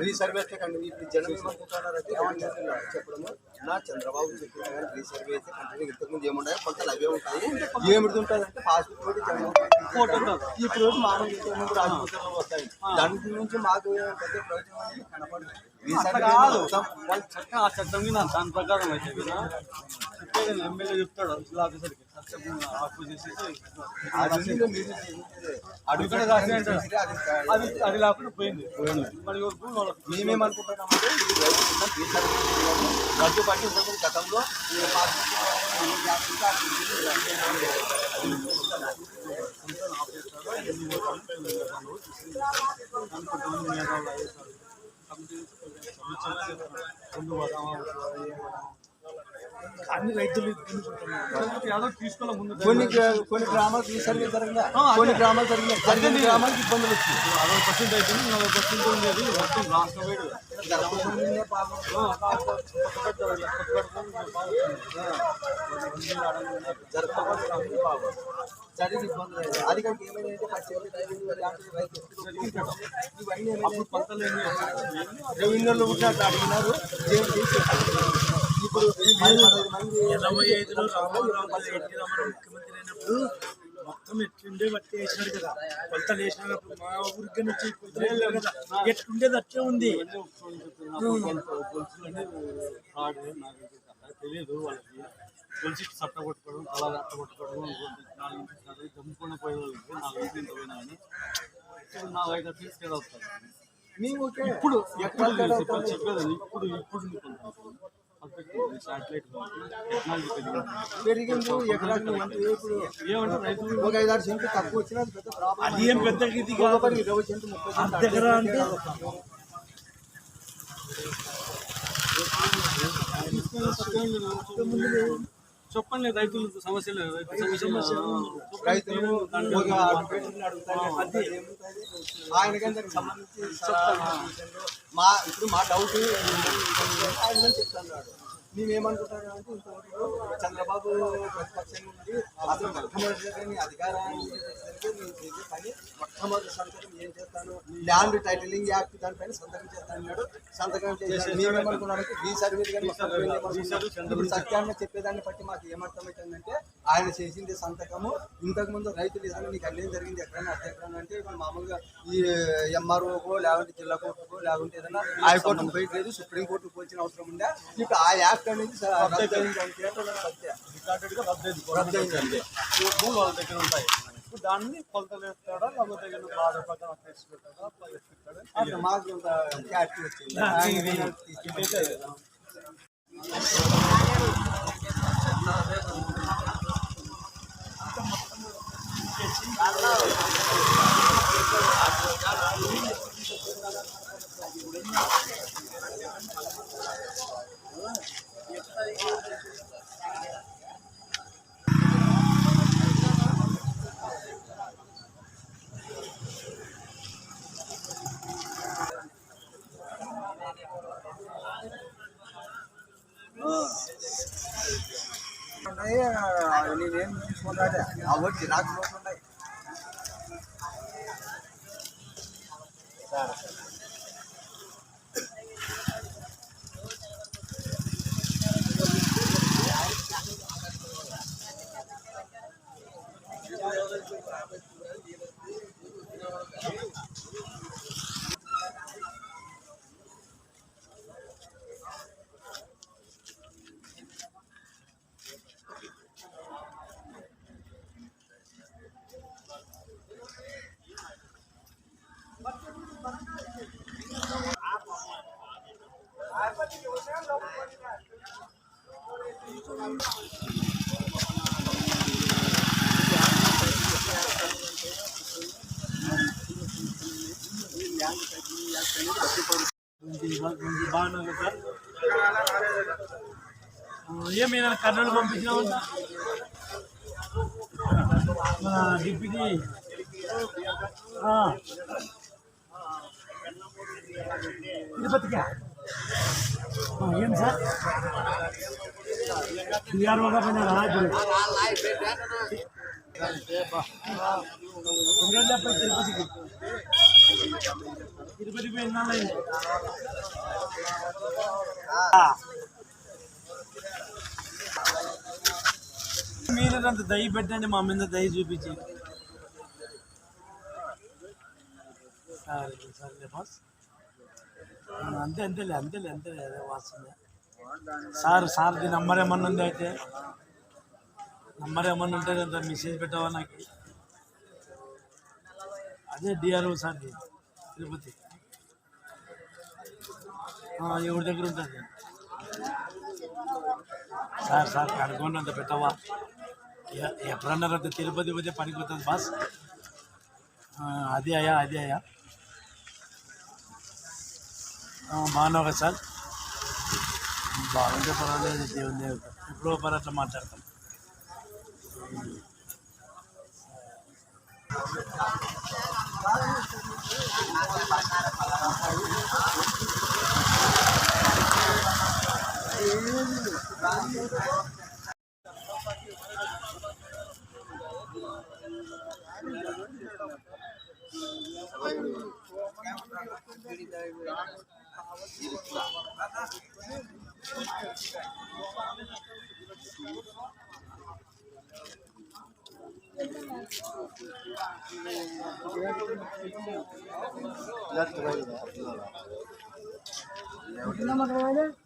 Resurvey కండి ఇప్పుడు జనం ఏమనుకుంటున్నారు చెప్పడము నా చంద్రబాబు చెప్పిన కానీ రీసర్వే అయితే కంటిన్యూ ఇంతకుముందు ఏముంటాయో కొంత అవే ఉంటాయి ఏమిటి ఉంటుంది అంటే పాస్బుక్ ఇప్పుడు రోజు రాజకీయాలు వస్తాయి. దాని గురించి మాకు ప్రయోజనం కాదు. మొత్తం వాళ్ళ చట్టం ఆ చట్టం మీద దాని ప్రకారం అయితే కదా. చెప్పేది ఎమ్మెల్యే చెప్తాడు ఆఫీసర్కి చేసేసి అది రాసి. అది లేకుండా పోయింది. మరి మేమేమనుకుంటున్నామంటే పట్టి ఉంటుంది గతంలో ఈ 你真是的真的吗三万五千 అన్ని రైతులు కొన్ని కొన్ని గ్రామాలు రీసర్వే జరిగిందా కొన్ని గ్రామాలు జరిగినాయి జరిగిన గ్రామాలకు ఇబ్బందులు వచ్చింది అరవై పర్సెంట్ అయిపోయింది నలభై పర్సెంట్ ఉండేది మొత్తం రాష్ట్ర వైడ్ జరగకముందే పాపం జరగకపోతే పాపం జరిగిన ఇబ్బందులు అయ్యాయి. అది కాక ఏమైందంటే ఫస్ట్ ఏమి రైతు అలాంటి రైతు ఇవన్నీ ఏమైనాయి? రెవెన్యూలో ఉన్నట్టు అడిగినారు జైలు ఇరవై ఐదులో రామారావు గారు ఎన్టీ రామారావు ముఖ్యమంత్రి అయినప్పుడు మొత్తం ఎట్లుండే బట్టి వేసినాడు కదా. కొలతలు వేసినప్పుడు మా ఊరికి నుంచి కొలతలు కదా. ఎట్లుండేది అట్లే ఉంది. తెలియదు వాళ్ళకి తులసి చట్ట కొట్టుకోవడం తల రట్ట కొట్టుకోవడం నాలుగు ఇంటి చంపుకుని పోయే వాళ్ళకి నాలుగు ఇంటి ఇంత పోయినా కానీ ఇప్పుడు నాలుగు ఐదు తీసుకెళ్ళి వస్తారు మేము ఇప్పుడు ఎక్కడ చెప్పేది? ఇప్పుడు ఇప్పుడు శాటిలైట్ టెక్నాలజీ పెరిగింది ఎకరాకి ఇప్పుడు ఐదారు సెంట్లు తక్కువ వచ్చినా అది పెద్ద ప్రాబ్లం. అది ఏం పెద్ద ఇది కాదు. ఒక్కొక్కరికి ఇరవై సెంట్లు ముప్పై సెంట్లు దగ్గర అంటే? చెప్పండి రైతులు సమస్యలు రైతు సమస్యలు. రైతులు సంబంధించి. మా ఇప్పుడు మా డౌట్ ఆయన కానీ అంటే చంద్రబాబు ప్రతిపక్షంగా ఉండి అసలు మొట్టమొదటి అధికారాన్ని చేసేసరికి నేను చేసే పని మొట్టమొదటి సంతకం ఏం చేస్తాను? ల్యాండ్ టైటిలింగ్ యాక్ట్ దానిపైన సంతకం చేస్తాను అన్నాడు సంతకం చేశాను ఈ సర్వీస్ కానీ? ఇప్పుడు సత్యాన్ని చెప్పేదాన్ని బట్టి మాకు ఏమర్థమవుతుందంటే ఆయన చేసింది సంతకము. ఇంతకు ముందు రైతులు ఏదైనా నీకు అన్యాయం జరిగింది ఎక్కడైనా అర్థం ఎక్కడైనా అంటే ఇప్పుడు మామూలుగా ఈ ఎంఆర్ఓకో లేకుంటే జిల్లా కోర్టుకో లేకుంటే ఏదైనా హైకోర్టుకు లేదు సుప్రీం కోర్టుకు పోల్చిన అవసరం ఉందా? ఇప్పుడు ఆ యాక్ట్ అనేది వాళ్ళ దగ్గర ఉంటాయి. ఇప్పుడు దాన్ని కొలతలు లేకపోతే బాధ పక్కన పెట్టాడా మాకు వచ్చింది. ఉన్నాయి నేనేం తీసుకున్నాడే అవో జిరాక్స్ నోట్లు ఉన్నాయి Claro. బాగున్నాను సార్ ఏమైనా కర్నూలు పంపించినామంట మన డిప్యూటీ ఆ. తిరుపతికా ఆ, ఏం సార్ టీఆర్ఓగా పోయినారా ఇప్పుడు ఎన్ని రోజులు అప్పుడు తిరుపతికి మీరు అంత దయ పెట్టండి మా మీద దయ చూపించి. సరే సరే బాస్ అంతే అంతేలే అంతేలే అంతేలే అదే వాస్తుంది సార్ సార్ది నంబర్ ఏమన్నా ఉంది అయితే? నంబర్ ఏమన్నా ఉంటే అంత మెసేజ్ పెట్టవా నాకు? అదే డిఆర్ఓ సార్ది తిరుపతి. ఎవరి దగ్గర ఉంటుంది? సార్ సార్ కనుక్కోండి అంత పెట్టవా ఎప్పుడన్నారు రద్దు తిరుపతి పోతే పనికి వస్తుంది బాస్ అది అయ్యా అది అయ్యా. బాగున్నావు సార్? బాగుంటే పర్వాలేదు దేవుని దేవు ఎప్పుడో పర్ మాట్లాడతాం Lahat kayo na. Ano naman kayo na?